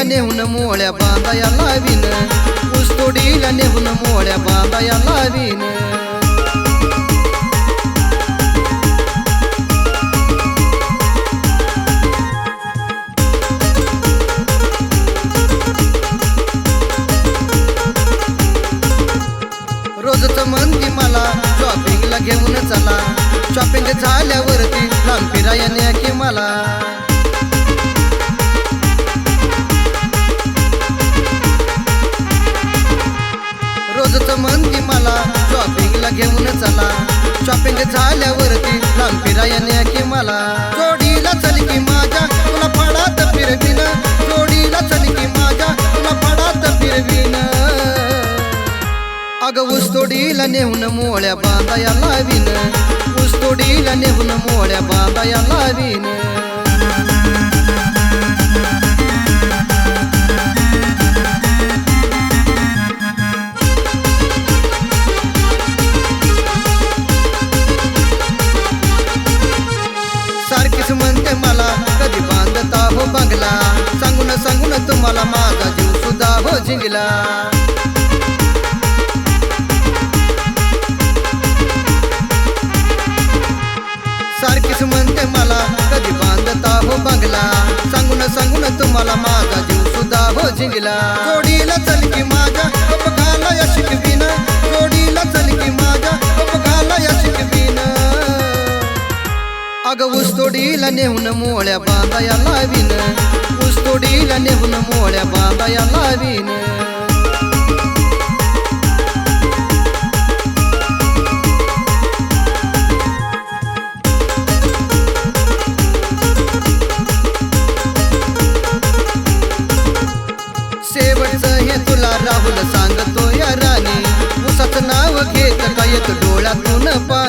ऊसतोडीला नेऊन मोळ्या बांधाया लावीन. ऊसतोडीला नेऊन मोळ्या बांधाया लावीन. रोजच म्हणती मला शॉपिंगला घेऊन चला. शॉपिंग झाल्यावरती लांब फिरायने की मला. घेऊन चला. शॉपिंग झाल्यावरती लांब फिरायने न्या की मला. जोडीला चल की माझ्या तुला फडात फिरविन. जोडीला चल की माझ्या तुला फडात फिरविन. अग ऊसतोडीला नेऊन मोळ्या बांधाया लावीन. उस्तोडीला नेऊन मोळ्या बांधाया लावीन. हो बंगला. सांगून सांगून तुम्हाला माझा जीव सुद्धा हो जिंकला सारखीच म्हणते मला कधी बांधता हो बंगला? सांगून सांगून तुम्हाला माझा जीव सुद्धा हो जिंकला जोडीला चल की अग ऊसतोडीला नेहून मोळ्या बाबाया लावीन ऊसतोडीला नेहून मोळ्या बाबाया लावीन शेवटचं हे तुला राहुल सांगतो या राणी. उसाचं नाव घेत कायत डोळ्यातून पा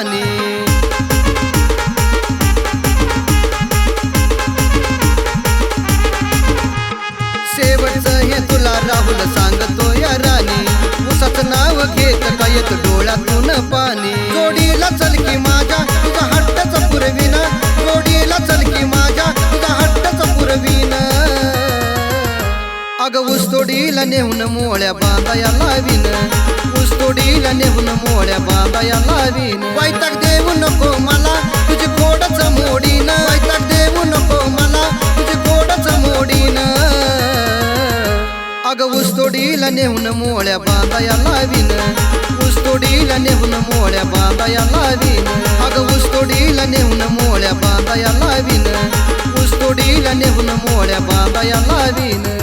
अग ऊसतोडीला नेऊन मोळ्या बांधाया लावीन ऊसतोडीला नेऊन मोळ्या बांधाया लावीन वैताग देऊ नको मला तुझी गोडच मोडीन वैताग देऊ नको मला तुझी गोडच मोडीन अग ऊसतोडीला नेऊन मोळ्या बांधाया लावीन ऊसतोडीला नेऊन मोळ्या बांधाया लावीन अग ऊसतोडीला नेऊन मोळ्या बांधाया लावीन ऊसतोडीला नेऊन मोळ्या बांधाया लावीन